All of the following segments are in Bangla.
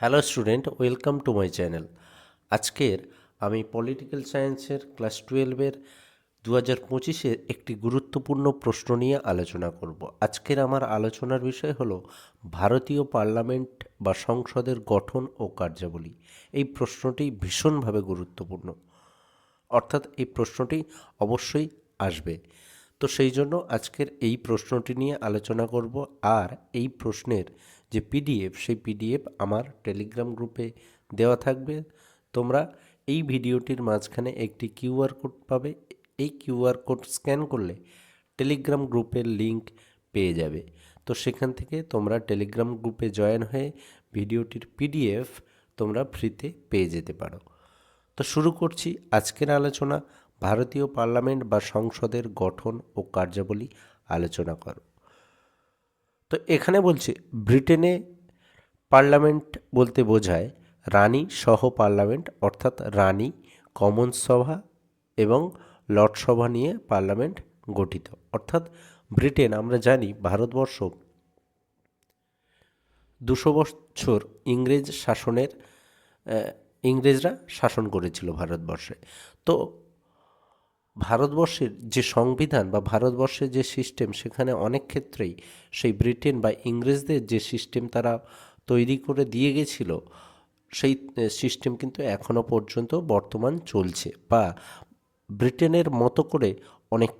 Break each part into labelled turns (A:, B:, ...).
A: Hello student, welcome to my channel. আজকের আমি পলিটিক্যাল সায়েন্সের ক্লাস টুয়েলভের দু হাজার পঁচিশের একটি গুরুত্বপূর্ণ প্রশ্ন নিয়ে আলোচনা করব। আজকের আমার আলোচনার বিষয় হলো ভারতীয় পার্লামেন্ট বা সংসদের গঠন ও কার্যাবলী। এই প্রশ্নটি ভীষণভাবে গুরুত্বপূর্ণ। অর্থাৎ এই প্রশ্নটি অবশ্যই আসবে। তো সেই জন্য আজকের এই প্রশ্নটি নিয়ে আলোচনা করব আর এই প্রশ্নের যে পিডিএফ সেই পিডিএফ আমার টেলিগ্রাম গ্রুপে দেওয়া থাকবে। তোমরা এই ভিডিওটির মাঝখানে একটি কিউআর কোড পাবে। এই কিউআর কোড স্ক্যান করলে টেলিগ্রাম গ্রুপের লিংক পেয়ে যাবে। তো সেখান থেকে তোমরা টেলিগ্রাম গ্রুপে জয়েন হয়ে ভিডিওটির পিডিএফ তোমরা ফ্রিতে পেয়ে যেতে পারো। তো শুরু করছি আজকের আলোচনা। ভারতীয় পার্লামেন্ট বা সংসদের গঠন ও কার্যাবলী আলোচনা করো। তো এখানে বলছে, ব্রিটেনে পার্লামেন্ট বলতে বোঝায় রানী সহ পার্লামেন্ট, অর্থাৎ রানী কমন সভা এবং লর্ডসভা নিয়ে পার্লামেন্ট গঠিত। অর্থাৎ ব্রিটেন, আমরা জানি ভারতবর্ষ দুশো বছর ইংরেজ শাসনের ইংরেজরা শাসন করেছিল ভারতবর্ষে। তো ভারতবর্ষের যে সংবিধান বা ভারতবর্ষের যে সিস্টেম সেখানে অনেক ক্ষেত্রেই সেই ব্রিটেন বা ইংরেজদের যে সিস্টেম তারা তৈরি করে দিয়ে গেছিল, সেই সিস্টেম কিন্তু এখনও পর্যন্ত বর্তমান চলছে বা ব্রিটেনের মতো করে অনেক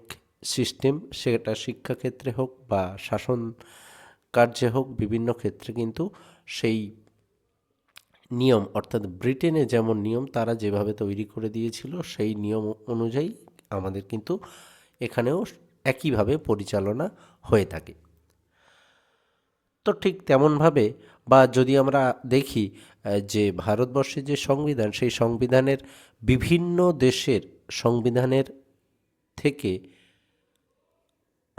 A: সিস্টেম সেটা শিক্ষাক্ষেত্রে হোক বা শাসন কার্যে হোক, বিভিন্ন ক্ষেত্রে কিন্তু সেই নিয়ম, অর্থাৎ ব্রিটেনে যেমন নিয়ম তারা যেভাবে তৈরি করে দিয়েছিল, সেই নিয়ম অনুযায়ী আমাদের কিন্তু এখানেও একইভাবে পরিচালনা হয়ে থাকে। তো ঠিক তেমনভাবে বা যদি আমরা দেখি যে ভারতবর্ষের যে সংবিধান, সেই সংবিধানের বিভিন্ন দেশের সংবিধানের থেকে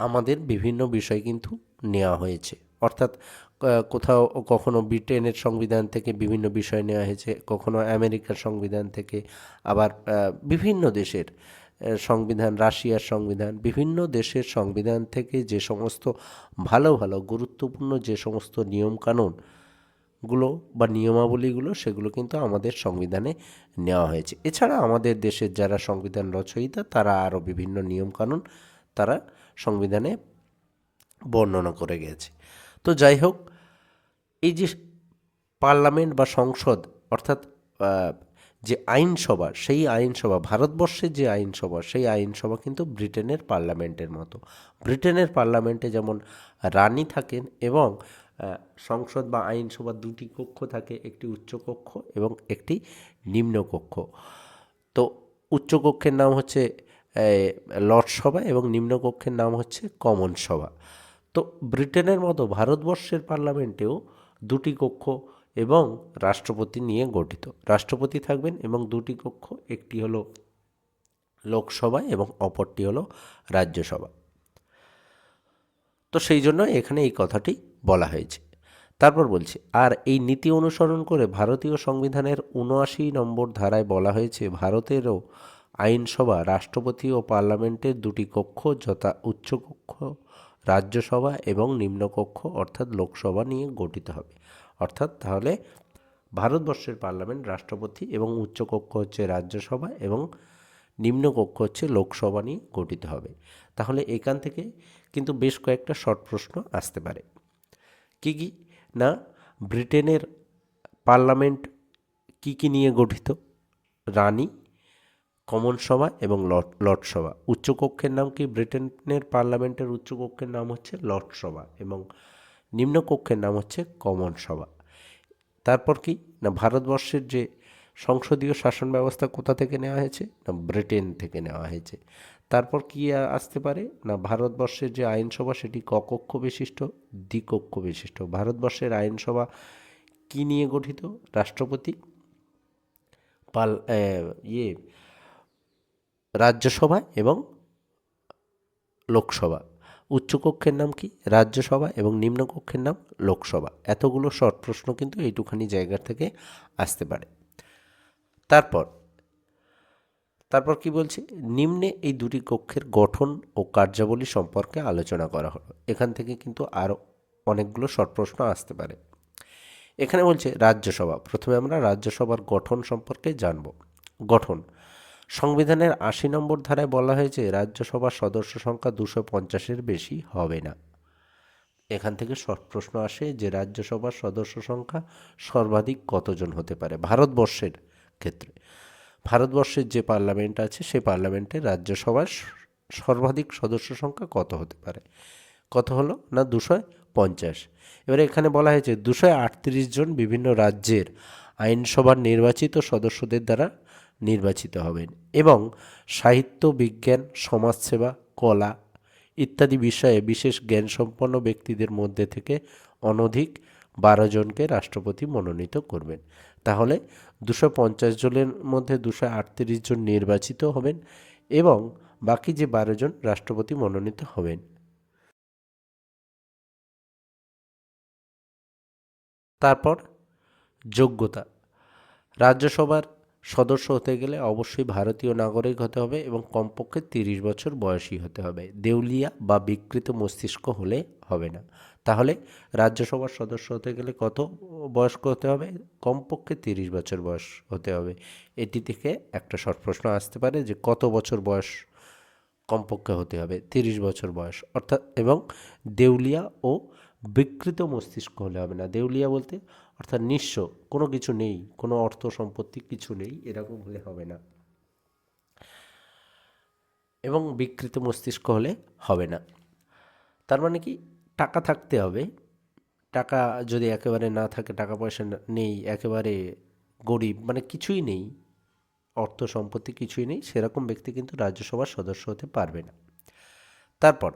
A: আমাদের বিভিন্ন বিষয় কিন্তু নেওয়া হয়েছে। অর্থাৎ কোথাও কখনো ব্রিটেনের সংবিধান থেকে বিভিন্ন বিষয় নেওয়া হয়েছে, কখনো আমেরিকার সংবিধান থেকে, আবার বিভিন্ন দেশের সংবিধান, রাশিয়ার সংবিধান, বিভিন্ন দেশের সংবিধান থেকে যে সমস্ত ভালো ভালো, গুরুত্বপূর্ণ যে সমস্ত নিয়মকানুনগুলো বা নিয়মাবলীগুলো, সেগুলো কিন্তু আমাদের সংবিধানে নেওয়া হয়েছে। এছাড়া আমাদের দেশের যারা সংবিধান রচয়িতা, তারা আরও বিভিন্ন নিয়মকানুন তারা সংবিধানে বর্ণনা করে গেছে। তো যাই হোক, এই যে পার্লামেন্ট বা সংসদ, অর্থাৎ যে আইনসভা, সেই আইনসভা, ভারতবর্ষের যে আইনসভা, সেই আইনসভা কিন্তু ব্রিটেনের পার্লামেন্টের মতো। ব্রিটেনের পার্লামেন্টে যেমন রানী থাকেন এবং সংসদ বা আইনসভা দুটি কক্ষ থাকে, একটি উচ্চকক্ষ এবং একটি নিম্নকক্ষ। তো উচ্চকক্ষের নাম হচ্ছে লর্ড সভা এবং নিম্নকক্ষের নাম হচ্ছে কমন সভা। তো ব্রিটেনের মতো ভারতবর্ষের পার্লামেন্টেও দুটি কক্ষ এবং রাষ্ট্রপতি নিয়ে গঠিত। রাষ্ট্রপতি থাকবেন এবং দুটি কক্ষ, একটি হলো লোকসভা এবং অপরটি হলো রাজ্যসভা। তো সেই জন্য এখানে এই কথাটি বলা হয়েছে। তারপর বলছি, আর এই নীতি অনুসরণ করে ভারতীয় সংবিধানের উনআশি নম্বর ধারায় বলা হয়েছে, ভারতেরও আইনসভা, রাষ্ট্রপতি ও পার্লামেন্টের দুটি কক্ষ, যথা উচ্চকক্ষ, রাজ্যসভা এবং নিম্নকক্ষ, অর্থাৎ লোকসভা নিয়ে গঠিত হবে। অর্থাৎ তাহলে ভারতবর্ষের পার্লামেন্ট রাষ্ট্রপতি এবং উচ্চকক্ষ হচ্ছে রাজ্যসভা এবং নিম্নকক্ষ হচ্ছে লোকসভা নিয়ে গঠিত হবে। তাহলে এখান থেকে কিন্তু বেশ কয়েকটা শর্ট প্রশ্ন আসতে পারে। কি কি? না, ব্রিটেনের পার্লামেন্ট কি কি নিয়ে গঠিত? রানী কমন সভা এবং লর্ড লর্ড সভা উচ্চকক্ষের নাম কি? ব্রিটেনের পার্লামেন্টের উচ্চকক্ষের নাম হচ্ছে লর্ড সভা এবং নিম্নকক্ষের নাম হচ্ছে কমন সভা। তারপর কি? না, ভারতবর্ষের যে সংসদীয় শাসন ব্যবস্থা কোথা থেকে নেওয়া হয়েছে? না, ব্রিটেন থেকে নেওয়া হয়েছে। তারপর কি আসতে পারে? না, ভারতবর্ষের যে আইনসভা সেটি ককক্ষ বিশিষ্ট, দ্বিকক্ষ বিশিষ্ট। ভারতবর্ষের আইনসভা কি নিয়ে গঠিত? রাষ্ট্রপতি? পাল ইয়ে রাজ্যসভা এবং লোকসভা। উচ্চকক্ষের নাম কি? রাজ্যসভা এবং নিম্নকক্ষের নাম লোকসভা। এতগুলো শর্ট প্রশ্ন কিন্তু এইটুখানি জায়গা থেকে আসতে পারে। তারপর তারপর কি বলছে? নিম্নে এই দুটি কক্ষের গঠন ও কার্যাবলী সম্পর্কে আলোচনা করা হলো। এখান থেকে কিন্তু আরও অনেকগুলো শর্ট প্রশ্ন আসতে পারে। এখানে বলছে রাজ্যসভা। প্রথমে আমরা রাজ্যসভার গঠন সম্পর্কে জানব। গঠন। সংবিধানের আশি নম্বর ধারায় বলা হয়েছে, রাজ্যসভার সদস্য সংখ্যা দুশো পঞ্চাশের বেশি হবে না। এখান থেকে সব প্রশ্ন আসে যে রাজ্যসভার সদস্য সংখ্যা সর্বাধিক কতজন হতে পারে? ভারতবর্ষের ক্ষেত্রে। ভারতবর্ষের যে পার্লামেন্ট আছে, সেই পার্লামেন্টে রাজ্যসভার সর্বাধিক সদস্য সংখ্যা কত হতে পারে? কত হলো না দুশো পঞ্চাশ? এবারে এখানে বলা হয়েছে, দুশো আটত্রিশ জন বিভিন্ন রাজ্যের আইনসভার নির্বাচিত সদস্যদের দ্বারা নির্বাচিত হবেন এবং সাহিত্য, বিজ্ঞান, সমাজসেবা, কলা ইত্যাদি বিষয়ে বিশেষ জ্ঞান সম্পন্ন ব্যক্তিদের মধ্যে থেকে অনধিক বারো জনকে রাষ্ট্রপতি মনোনীত করবেন। তাহলে দুশো পঞ্চাশ জনের মধ্যে দুশো আটত্রিশ জন নির্বাচিত হবেন এবং বাকি যে বারো জন রাষ্ট্রপতি মনোনীত হবেন। তারপর যোগ্যতা। রাজ্যসভার সদস্য হতে গেলে অবশ্যই ভারতীয় নাগরিক হতে হবে এবং কমপক্ষে তিরিশ বছর বয়সী হতে হবে। দেউলিয়া বা বিকৃত মস্তিষ্ক হলে হবে না। তাহলে রাজ্যসভার সদস্য হতে গেলে কত বয়স্ক হতে হবে? কমপক্ষে তিরিশ বছর বয়স হতে হবে। এটি থেকে একটা শর্ট প্রশ্ন আসতে পারে যে কত বছর বয়স কমপক্ষে হতে হবে? তিরিশ বছর বয়স। অর্থাৎ এবং দেউলিয়া ও বিকৃত মস্তিষ্ক হলে হবে না। দেউলিয়া বলতে অর্থাৎ নিঃস্ব, কোনো কিছু নেই, কোনো অর্থ সম্পত্তি কিছু নেই, এরকম হলে হবে না। এবং বিকৃত মস্তিষ্ক হলে হবে না। তার মানে কি? টাকা থাকতে হবে। টাকা যদি একেবারে না থাকে, টাকা পয়সা নেই, একেবারে গরিব মানে কিছুই নেই, অর্থ সম্পত্তি কিছুই নেই, সেরকম ব্যক্তি কিন্তু রাজ্যসভার সদস্য হতে পারবে না। তারপর,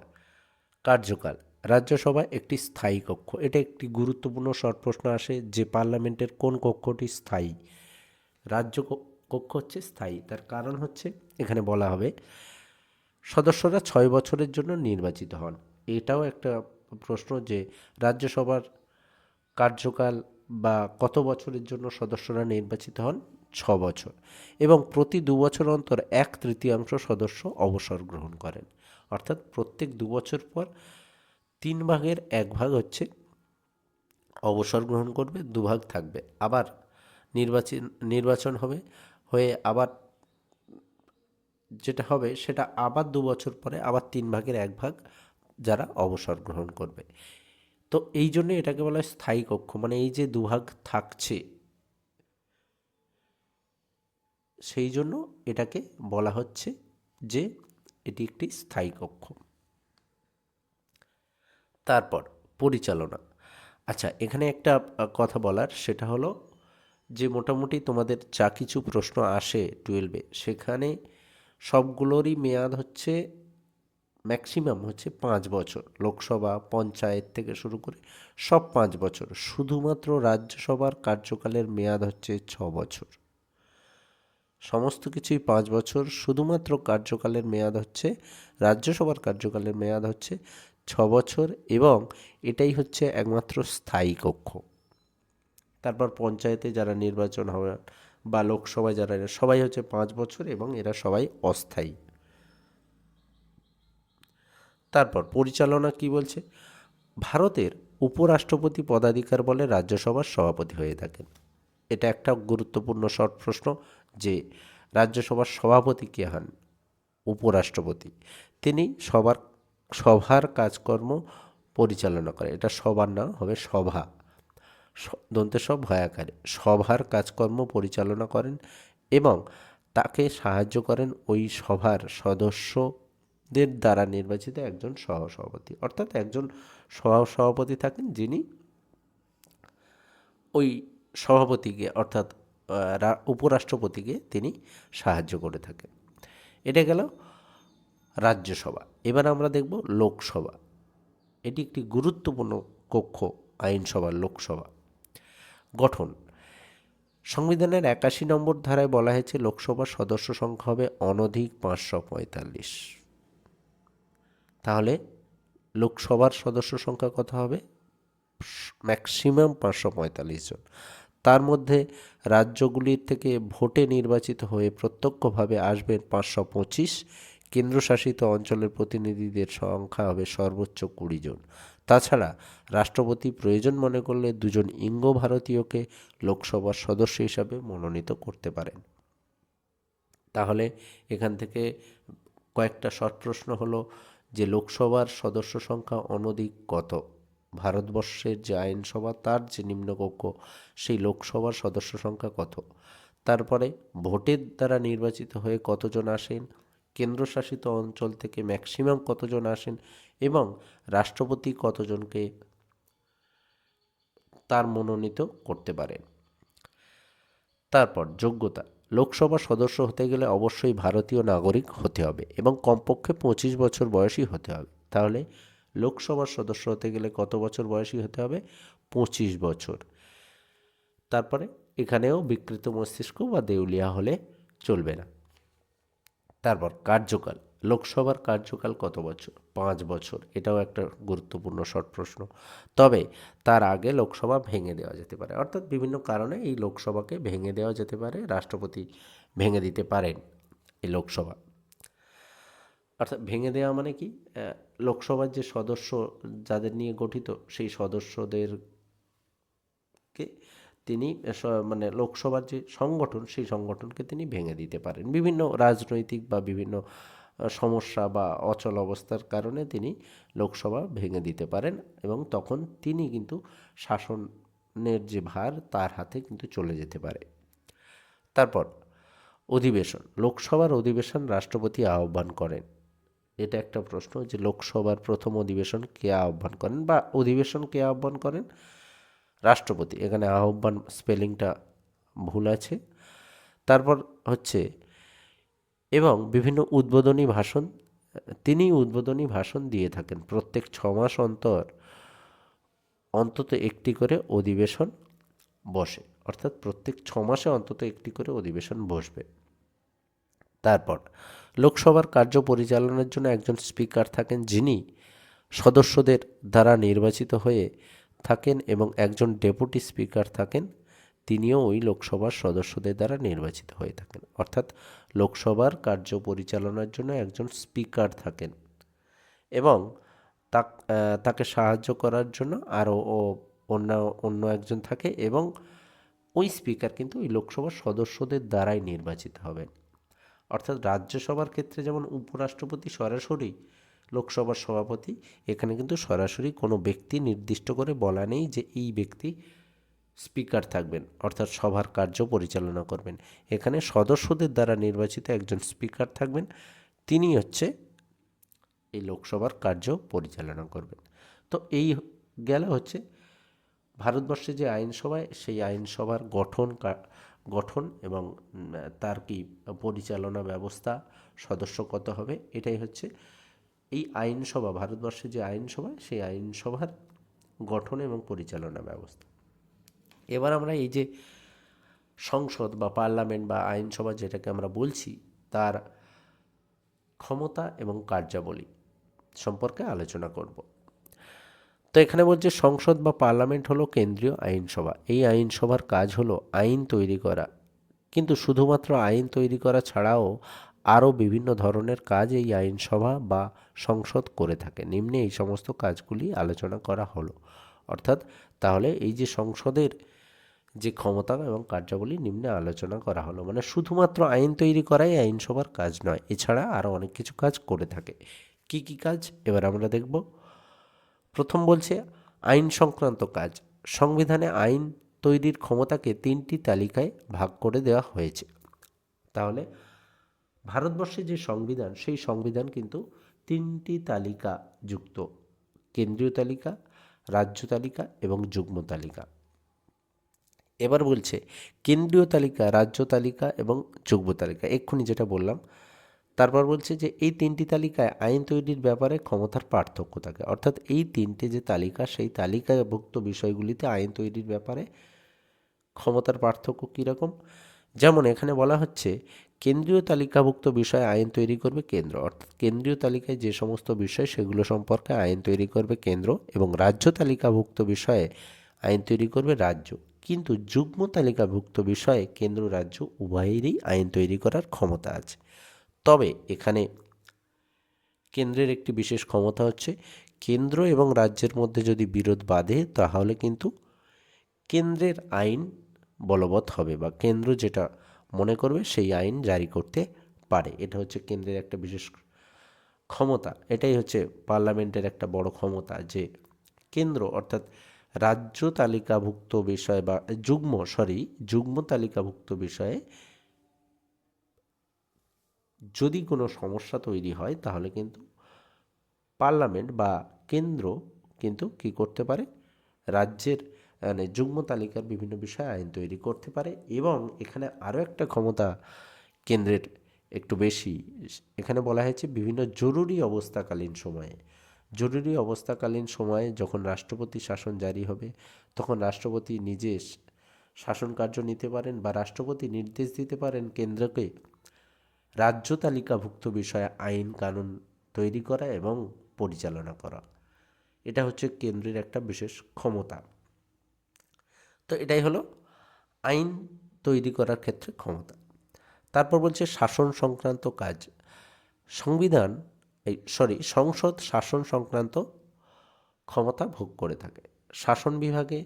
A: কার্যকাল। রাজ্যসভা একটি স্থায়ী কক্ষ। এটা একটি গুরুত্বপূর্ণ শর্ট প্রশ্ন আসে যে পার্লামেন্টের কোন কক্ষটি স্থায়ী। রাজ্য কক্ষ হচ্ছে স্থায়ী। তার কারণ হচ্ছে, এখানে বলা হবে, সদস্যরা ছয় বছরের জন্য নির্বাচিত হন। এটাও একটা প্রশ্ন যে রাজ্যসভার কার্যকাল বা কত বছরের জন্য সদস্যরা নির্বাচিত হন? ছ বছর। এবং প্রতি দু বছর অন্তর এক তৃতীয়াংশ সদস্য অবসর গ্রহণ করেন। অর্থাৎ প্রত্যেক দু বছর পর তিন ভাগের এক ভাগ হচ্ছে অবসর গ্রহণ করবে দুভাগ থাকবে। আবার নির্বাচন নির্বাচন হবে, হয়ে আবার যেটা হবে সেটা আবার দু বছর পরে আবার তিন ভাগের এক ভাগ যারা অবসর গ্রহণ করবে। তো এই জন্য এটাকে বলা হয় স্থায়ী কক্ষ। মানে এই যে দুভাগ থাকছে, সেই জন্য এটাকে বলা হচ্ছে যে এটি একটি স্থায়ী কক্ষ। তারপর পরিচালনা। আচ্ছা এখানে একটা কথা বলার, সেটা হলো যে মোটামুটি তোমাদের যা কিছু প্রশ্ন আসে টুয়েলভে, সেখানে সবগুলোরই মেয়াদ হচ্ছে, ম্যাক্সিমাম হচ্ছে পাঁচ বছর। লোকসভা, পঞ্চায়েত থেকে শুরু করে সব পাঁচ বছর। শুধুমাত্র রাজ্যসভার কার্যকালের মেয়াদ হচ্ছে ছ বছর। সমস্ত কিছুই পাঁচ বছর। শুধুমাত্র কার্যকালের মেয়াদ হচ্ছে, রাজ্যসভার কার্যকালের মেয়াদ হচ্ছে ছ বছর এবং এটাই হচ্ছে একমাত্র স্থায়ী কক্ষ। তারপর পঞ্চায়েতে যারা নির্বাচন হবে বা লোকসভায় যারা সবাই হচ্ছে পাঁচ বছর এবং এরা সবাই অস্থায়ী। তারপর পরিচালনা কি বলছে? ভারতের উপরাষ্ট্রপতি পদাধিকার বলে রাজ্যসভার সভাপতি হয়ে থাকেন। এটা একটা গুরুত্বপূর্ণ শর্ট প্রশ্ন যে রাজ্যসভার সভাপতি কে হন? উপরাষ্ট্রপতি। তিনি সবার সভার কাজকর্ম পরিচালনা করে। এটা সবার না, হবে সভা। দন্তে সব ভয়াকারে। সভার কাজকর্ম পরিচালনা করেন এবং তাকে সাহায্য করেন ওই সভার সদস্যদের দ্বারা নির্বাচিত একজন সহসভাপতি। অর্থাৎ একজন সহ সভাপতি থাকেন যিনি ওই সভাপতিকে, অর্থাৎ উপরাষ্ট্রপতিকে তিনি সাহায্য করে থাকেন। এটা গেল রাজ্যসভা। এবার আমরা দেখব লোকসভা। এটি একটি গুরুত্বপূর্ণ কক্ষ, আইনসভা, লোকসভা। গঠন। সংবিধানের একাশি নম্বর ধারায় বলা হয়েছে, লোকসভার সদস্য সংখ্যা হবে অনধিক পাঁচশো পঁয়তাল্লিশ। তাহলে লোকসভার সদস্য সংখ্যা কত হবে? ম্যাক্সিমাম পাঁচশো পঁয়তাল্লিশ জন। তার মধ্যে রাজ্যগুলির থেকে ভোটে নির্বাচিত হয়ে প্রত্যক্ষভাবে আসবেন পাঁচশো পঁচিশ কেন্দ্রশাসিত অঞ্চলের প্রতিনিধিদের সংখ্যা হবে সর্বোচ্চ কুড়ি জন। তাছাড়া রাষ্ট্রপতি প্রয়োজন মনে করলে দুজন ইঙ্গ ভারতীয়কে লোকসভার সদস্য হিসাবে মনোনীত করতে পারেন। তাহলে এখান থেকে কয়েকটা শর্ট প্রশ্ন হলো যে লোকসভার সদস্য সংখ্যা অনধিক কত? ভারতবর্ষের যে আইনসভা, তার যে নিম্নকক্ষ, সেই লোকসভার সদস্য সংখ্যা কত? তারপরে ভোটের দ্বারা নির্বাচিত হয়ে কতজন আসেন? কেন্দ্রশাসিত অঞ্চল থেকে ম্যাক্সিমাম কতজন আসেন এবং রাষ্ট্রপতি কতজনকে তার মনোনীত করতে পারেন তারপর, যোগ্যতা। লোকসভা সদস্য হতে গেলে অবশ্যই ভারতীয় নাগরিক হতে হবে এবং কমপক্ষে পঁচিশ বছর বয়সী হতে হবে। তাহলে লোকসভার সদস্য হতে গেলে কত বছর বয়সী হতে হবে? পঁচিশ বছর। তারপরে এখানেও বিকৃত মস্তিষ্ক বা দেউলিয়া হলে চলবে না। তারপর কার্যকাল। লোকসভার কার্যকাল কত বছর? পাঁচ বছর। এটাও একটা গুরুত্বপূর্ণ শর্ট প্রশ্ন। তবে তার আগে লোকসভা ভেঙে দেওয়া যেতে পারে। অর্থাৎ বিভিন্ন কারণে এই লোকসভাকে ভেঙে দেওয়া যেতে পারে, রাষ্ট্রপতি ভেঙে দিতে পারেন এই লোকসভা। অর্থাৎ ভেঙে দেওয়া মানে কি? লোকসভার যে সদস্য যাদের নিয়ে গঠিত, সেই সদস্যদেরকে তিনি মানে লোকসভার যে সংগঠন, সেই সংগঠনকে তিনি ভেঙে দিতে পারেন। বিভিন্ন রাজনৈতিক বা বিভিন্ন সমস্যা বা অচল অবস্থার কারণে তিনি লোকসভা ভেঙে দিতে পারেন এবং তখন তিনি কিন্তু শাসনের যে ভার, তার হাতে কিন্তু চলে যেতে পারে। তারপর, অধিবেশন। লোকসভার অধিবেশন রাষ্ট্রপতি আহ্বান করেন। এটা একটা প্রশ্ন যে, লোকসভার প্রথম অধিবেশন কে আহ্বান করেন বা অধিবেশন কে আহ্বান করেন? রাষ্ট্রপতি। এখানে আহ্বান স্পেলিংটা ভুল আছে। তারপর হচ্ছে, এবং বিভিন্ন উদ্বোধনী ভাষণ তিনি উদ্বোধনী ভাষণ দিয়ে থাকেন। প্রত্যেক ছ মাস অন্তর, অন্তত একটি করে অধিবেশন বসে। অর্থাৎ প্রত্যেক ছ মাসে অন্তত একটি করে অধিবেশন বসবে। তারপর, লোকসভার কার্য পরিচালনার জন্য একজন স্পিকার থাকেন যিনি সদস্যদের দ্বারা নির্বাচিত হয়ে থাকেন এবং একজন ডেপুটি স্পিকার থাকেন, তিনিও ওই লোকসভার সদস্যদের দ্বারা নির্বাচিত হয়ে থাকেন। অর্থাৎ লোকসভার কার্য পরিচালনার জন্য একজন স্পিকার থাকেন এবং তাকে সাহায্য করার জন্য আরও অন্য অন্য একজন থাকে এবং ওই স্পিকার কিন্তু ওই লোকসভার সদস্যদের দ্বারাই নির্বাচিত হবেন। অর্থাৎ রাজ্যসভার ক্ষেত্রে যেমন উপরাষ্ট্রপতি সরাসরি লোকসভার সভাপতি, এখানে কিন্তু সরাসরি কোনো ব্যক্তি নির্দিষ্ট করে বলা নেই যে এই ব্যক্তি স্পিকার থাকবেন, অর্থাৎ সভার কার্য পরিচালনা করবেন। এখানে সদস্যদের দ্বারা নির্বাচিত একজন স্পিকার থাকবেন, তিনি হচ্ছে এই লোকসভার কার্য পরিচালনা করবেন। তো এই গেল হচ্ছে ভারতবর্ষে যে আইনসভায়, সেই আইনসভার গঠন গঠন এবং তার কি পরিচালনা ব্যবস্থা সদস্য কত হবে, এটাই হচ্ছে এই আইনসভা, ভারতবর্ষে যে আইনসভা, সেই আইনসভার গঠন এবং পরিচালনা ব্যবস্থা। এবার আমরা এই যে সংসদ বা পার্লামেন্ট বা আইনসভা যেটাকে আমরা বলছি, তার ক্ষমতা এবং কার্যাবলী সম্পর্কে আলোচনা করব। তো এখানে বলছে, সংসদ বা পার্লামেন্ট হলো কেন্দ্রীয় আইনসভা। এই আইনসভার কাজ হলো আইন তৈরি করা। কিন্তু শুধুমাত্র আইন তৈরি করা ছাড়াও আরও বিভিন্ন ধরনের কাজ এই আইনসভা বা সংসদ করে থাকে। নিম্নে এই সমস্ত কাজগুলি আলোচনা করা হলো। অর্থাৎ তাহলে এই যে সংসদের যে ক্ষমতা এবং কার্যাবলী নিম্নে আলোচনা করা হলো। মানে শুধুমাত্র আইন তৈরি করাই আইনসভার কাজ নয়, এছাড়া আরও অনেক কিছু কাজ করে থাকে। কি কি কাজ? এবার আমরা দেখব। প্রথম বলছে, আইন সংক্রান্ত কাজ। সংবিধানে আইন তৈরির ক্ষমতাকে তিনটি তালিকায় ভাগ করে দেওয়া হয়েছে। তাহলে ভারতবর্ষে যে সংবিধান, সেই সংবিধান কিন্তু তিনটি তালিকা যুক্ত। কেন্দ্রীয় তালিকা, রাজ্য তালিকা এবং যুগ্ম তালিকা। এবার বলছে, কেন্দ্রীয় তালিকা, রাজ্য তালিকা এবং যুগ্ম তালিকা। এক্ষুনি যেটা বললাম, তারপর বলছে যে এই তিনটি তালিকায় আইন তৈরির ব্যাপারে ক্ষমতার পার্থক্য থাকে। অর্থাৎ এই তিনটে যে তালিকা, সেই তালিকাভুক্ত বিষয়গুলিতে আইন তৈরির ব্যাপারে ক্ষমতার পার্থক্য কীরকম? যেমন এখানে বলা হচ্ছে, কেন্দ্রীয় তালিকাভুক্ত বিষয়ে আইন তৈরি করবে কেন্দ্র। অর্থাৎ কেন্দ্রীয় তালিকায় যে সমস্ত বিষয়, সেগুলো সম্পর্কে আইন তৈরি করবে কেন্দ্র এবং রাজ্য তালিকাভুক্ত বিষয়ে আইন তৈরি করবে রাজ্য। কিন্তু যুগ্ম তালিকাভুক্ত বিষয়ে কেন্দ্র, রাজ্য উভয়েরই আইন তৈরি করার ক্ষমতা আছে। তবে এখানে কেন্দ্রের একটি বিশেষ ক্ষমতা হচ্ছে, কেন্দ্র এবং রাজ্যের মধ্যে যদি বিরোধ বাধে, তাহলে কিন্তু কেন্দ্রের আইন বলবৎ হবে বা কেন্দ্র যেটা মনে করবে সেই আইন জারি করতে পারে। এটা হচ্ছে কেন্দ্রের একটা বিশেষ ক্ষমতা। এটাই হচ্ছে পার্লামেন্টের একটা বড় ক্ষমতা যে কেন্দ্র অর্থাৎ রাজ্য তালিকাভুক্ত বিষয় বা যুগ্ম সরি যুগ্ম তালিকাভুক্ত বিষয়ে যদি কোনো সমস্যা তৈরি হয় তাহলে কিন্তু পার্লামেন্ট বা কেন্দ্র কিন্তু কি করতে পারে? রাজ্যের মানে যুগ্ম তালিকার বিভিন্ন বিষয়ে আইন তৈরি করতে পারে এবং এখানে আরও একটা ক্ষমতা কেন্দ্রের একটু বেশি। এখানে বলা হয়েছে বিভিন্ন জরুরি অবস্থাকালীন সময়ে। জরুরি অবস্থাকালীন সময়ে যখন রাষ্ট্রপতি শাসন জারি হবে, তখন রাষ্ট্রপতি নিজে শাসন কার্য নিতে পারেন বা রাষ্ট্রপতি নির্দেশ দিতে পারেন কেন্দ্রকে রাজ্য তালিকাভুক্ত বিষয়ে আইন কানুন তৈরি করা এবং পরিচালনা করা। এটা হচ্ছে কেন্দ্রের একটা বিশেষ ক্ষমতা। তো এটাই হলো আইন তৈরি করার ক্ষেত্রে ক্ষমতা। তারপর বলছে শাসন সংক্রান্ত কাজ। সংবিধান, এই সরি সংসদ শাসন সংক্রান্ত ক্ষমতা ভোগ করে থাকে। শাসন বিভাগে,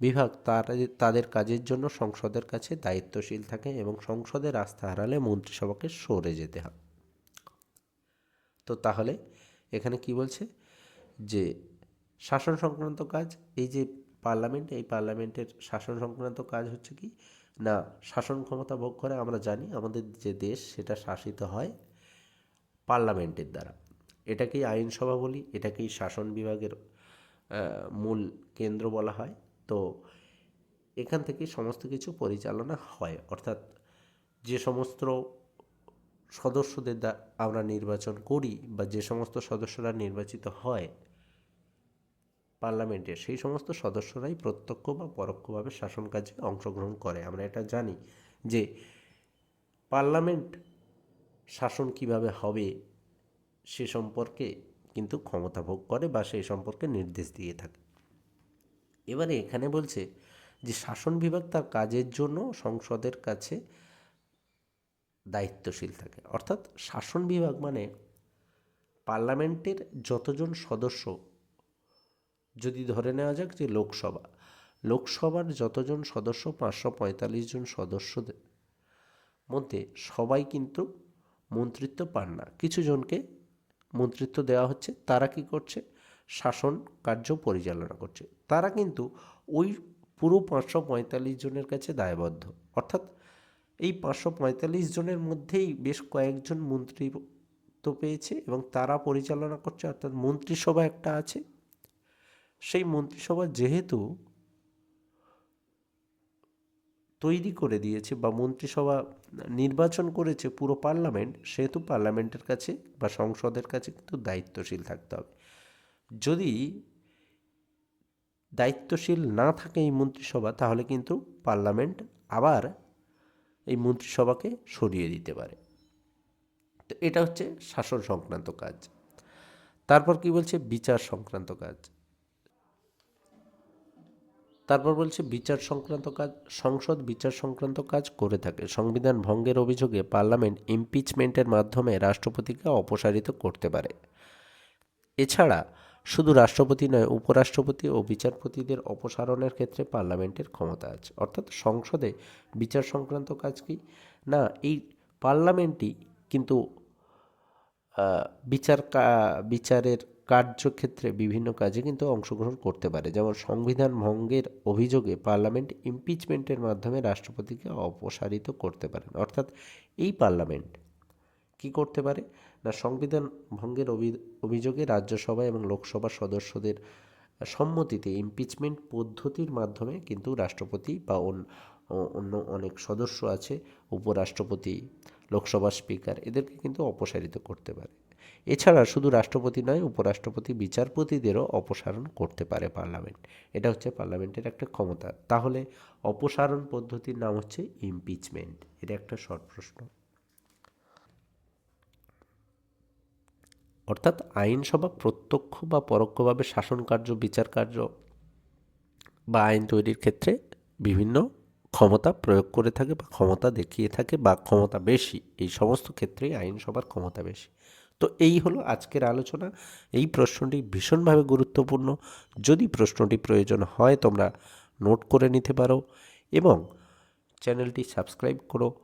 A: বিভাগ তার, তাদের কাজের জন্য সংসদের কাছে দায়িত্বশীল থাকে এবং সংসদের রাস্তা হারালে মন্ত্রিসভাকে সরে যেতে হয়। তো তাহলে এখানে কি বলছে? যে শাসন সংক্রান্ত কাজ, এই যে পার্লামেন্ট, এই পার্লামেন্টের শাসন সংক্রান্ত কাজ হচ্ছে কি? না, শাসন ক্ষমতা ভোগ করে আমরা জানি আমাদের যে দেশ সেটা শাসিত হয় পার্লামেন্টের দ্বারা। এটাকেই আইনসভা বলি, এটাকেই শাসন বিভাগের মূল কেন্দ্র বলা হয়। তো এখান থেকে সমস্ত কিছু পরিচালনা হয়। অর্থাৎ যে সমস্ত সদস্যদের আমরা নির্বাচন করি বা যে সমস্ত সদস্যরা নির্বাচিত হয় পার্লামেন্টে সেই সমস্ত সদস্যরাই প্রত্যক্ষ বা পরোক্ষভাবে শাসন কাজে অংশগ্রহণ করে। আমরা এটা জানি যে পার্লামেন্ট শাসন কীভাবে হবে সে সম্পর্কে কিন্তু ক্ষমতা ভোগ করে বা সেই সম্পর্কে নির্দেশ দিয়ে থাকে। এবারে এখানে বলছে যে শাসন বিভাগ তার কাজের জন্য সংসদের কাছে দায়িত্বশীল থাকে। অর্থাৎ শাসন বিভাগ মানে পার্লামেন্টের যতজন সদস্য যদি ধরে নেওয়া যাক যে লোকসভা, লোকসভার যতজন সদস্য পাঁচশো পঁয়তাল্লিশ জন সদস্যদের মধ্যে সবাই কিন্তু মন্ত্রিত্ব পান না। কিছু জনকে মন্ত্রিত্ব দেওয়া হচ্ছে, তারা কি করছে? শাসন কার্য পরিচালনা করছে। তারা কিন্তু ওই পুরো পাঁচশো পঁয়তাল্লিশ জনের কাছে দায়বদ্ধ। অর্থাৎ এই পাঁচশো পঁয়তাল্লিশ জনের মধ্যেই বেশ কয়েকজন মন্ত্রী তো পেয়েছে এবং তারা পরিচালনা করছে, অর্থাৎ মন্ত্রিসভা একটা আছে। সেই মন্ত্রিসভা যেহেতু তৈরি করে দিয়েছে বা মন্ত্রিসভা নির্বাচন করেছে পুরো পার্লামেন্ট, সেহেতু পার্লামেন্টের কাছে বা সংসদের কাছে কিন্তু দায়িত্বশীল থাকতে হবে। যদি দায়িত্বশীল না থাকে এই মন্ত্রিসভা, তাহলে কিন্তু পার্লামেন্ট আবার এই মন্ত্রিসভাকে সরিয়ে দিতে পারে। তো এটা হচ্ছে শাসন সংক্রান্ত কাজ। তারপর কি বলছে? বিচার সংক্রান্ত কাজ। তারপর বলছে, বিচার সংক্রান্ত কাজ, সংসদ বিচার সংক্রান্ত কাজ করে থাকে। সংবিধান ভঙ্গের অভিযোগে পার্লামেন্ট ইমপিচমেন্টের মাধ্যমে রাষ্ট্রপতিকে অপসারিত করতে পারে। এছাড়া শুধু রাষ্ট্রপতি নয়, উপরাষ্ট্রপতি ও বিচারপতিদের অপসারণের ক্ষেত্রে পার্লামেন্টের ক্ষমতা আছে। অর্থাৎ সংসদে বিচার সংক্রান্ত কাজ কি? না, এই পার্লামেন্টই কিন্তু বিচার বিচারের কার্যক্ষেত্রে বিভিন্ন কাজে কিন্তু অংশগ্রহণ করতে পারে। যেমন সংবিধান ভঙ্গের অভিযোগে পার্লামেন্ট ইমপিচমেন্টের মাধ্যমে রাষ্ট্রপতিকে অপসারিত করতে পারেন। অর্থাৎ এই পার্লামেন্ট কি করতে পারে? না, সংবিধান ভঙ্গের অভিযোগে রাজ্যসভা এবং লোকসভার সদস্যদের সম্মতিতে ইমপিচমেন্ট পদ্ধতির মাধ্যমে কিন্তু রাষ্ট্রপতি বা অন্য অনেক সদস্য আছে, উপরাষ্ট্রপতি, লোকসভা স্পিকার, এদেরকে কিন্তু অপসারিত করতে পারে। এছাড়া শুধু রাষ্ট্রপতি নয়, উপরাষ্ট্রপতি, বিচারপতিদেরও অপসারণ করতে পারে পার্লামেন্ট। এটা হচ্ছে পার্লামেন্টের একটা ক্ষমতা। তাহলে অপসারণ পদ্ধতির নাম হচ্ছে ইমপিচমেন্ট এটা একটা শর্ট প্রশ্ন। অর্থাৎ আইনসভা প্রত্যক্ষ বা পরোক্ষভাবে শাসন কার্য বিচার কার্য বা আইন তৈরির ক্ষেত্রে বিভিন্ন ক্ষমতা প্রয়োগ করে থাকে বা ক্ষমতা দেখিয়ে থাকে বা ক্ষমতা বেশি। এই সমস্ত ক্ষেত্রেই আইনসভার ক্ষমতা বেশি। তো এই হলো আজকের আলোচনা। এই প্রশ্নটি ভীষণভাবে গুরুত্বপূর্ণ। যদি প্রশ্নটি প্রয়োজন হয় তোমরা নোট করে নিতে পারো এবং চ্যানেলটি সাবস্ক্রাইব করো।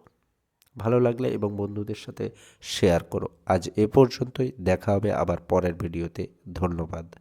A: ভালো লাগলে এবং বন্ধুদের সাথে শেয়ার করো। আজ এ পর্যন্তই। দেখা হবে আবার পরের ভিডিওতে। ধন্যবাদ।